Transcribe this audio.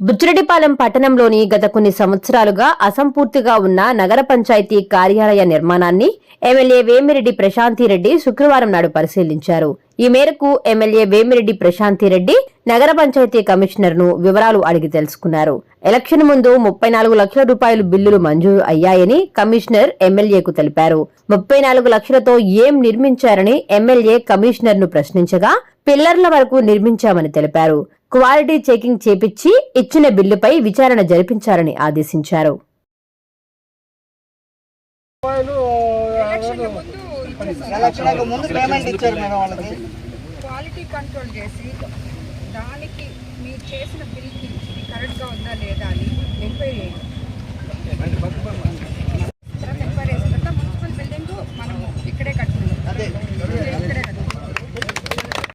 బుజ్జిరెడ్డిపాలెం పట్టణంలోని గత కొన్ని సంవత్సరాలుగా అసంపూర్తిగా ఉన్న నగర పంచాయతీ కార్యాలయ నిర్మాణాన్ని ఎమ్మెల్యే వేమిరెడ్డి ప్రశాంతిరెడ్డి శుక్రవారం నాడు పరిశీలించారు. ఈ మేరకు ఎమ్మెల్యే వేమిరెడ్డి ప్రశాంతిరెడ్డి నగర పంచాయతీ కమిషనర్ను వివరాలు అడిగి తెలుసుకున్నారు. ఎలక్షన్ ముందు ముప్పై నాలుగు లక్షల రూపాయలు బిల్లులు మంజూరు అయ్యాయని కమిషనర్ ఎమ్మెల్యేకు తెలిపారు. ముప్పై నాలుగు లక్షలతో ఏం నిర్మించారని ఎమ్మెల్యే కమిషనర్ను ప్రశ్నించగా పిల్లర్ల వరకు నిర్మించామని తెలిపారు. క్వాలిటీ చెకింగ్ చేపించి ఇచ్చిన బిల్లుపై విచారణ జరిపించాలని ఆదేశించారు. రూపాయలు ఎలక్షన్ల ముందు ఇచ్చేసారు. ఎలక్షన్ ముందు పేమెంట్ ఇచ్చారు మేడం వాళ్ళకి. క్వాలిటీ కంట్రోల్ చేసి దానికి మీరు చేసిన బిల్కి కరెక్ట్గా ఉందా లేదా అని ఎంక్వైరీ చేయండి.